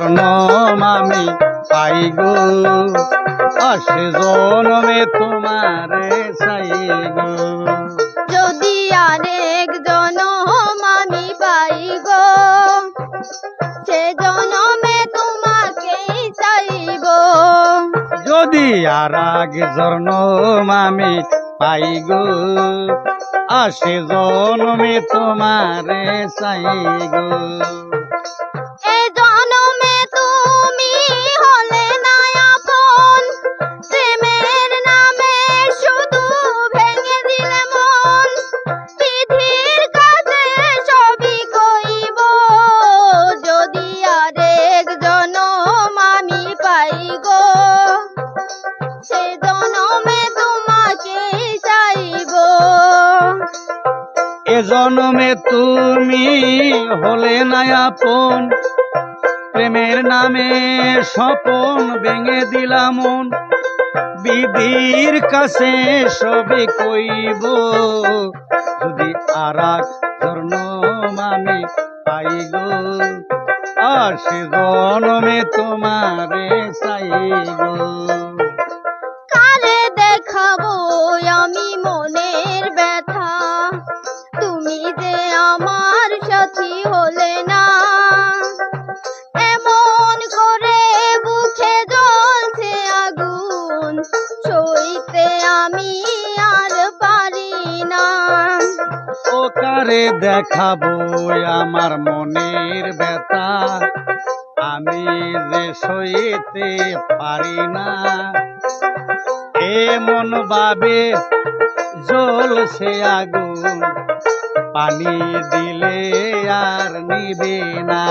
জনম আমি পাই গো। আসে জনমে তোমারে চাই গো। যদি আরেক জনম আমি পাই গো সে জনমে তোমাকেই চাইব যদি আর আগে জন্ম আমি পাই গো আসে জনমে তোমারে চাই গো। জনমে তুমি হলে আপন। প্রেমের নামে স্বপন ভেঙে দিলাম বিধির কাছে সবে কইব, যদি আর জন্ম আমি পাই গো। আর সে জনমে তোমারে চাইব। সইতে আমি আর পারি না। ও কারে দেখাবো আমার মনের ব্যথা। আমি যে সইতে পারি না এমন ভাবে জ্বলছে আগুন। পানি দিলে আর নিবে না।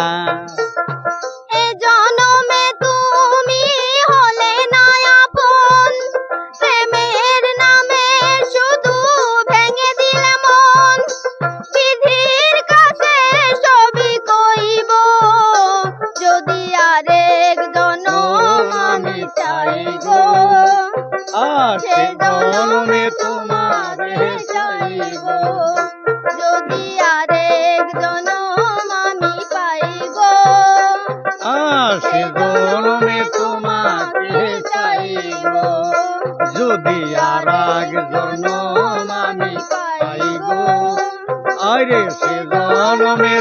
যদি আরেক জনম আমি সে জনমে তোমাকে আর সে জনমে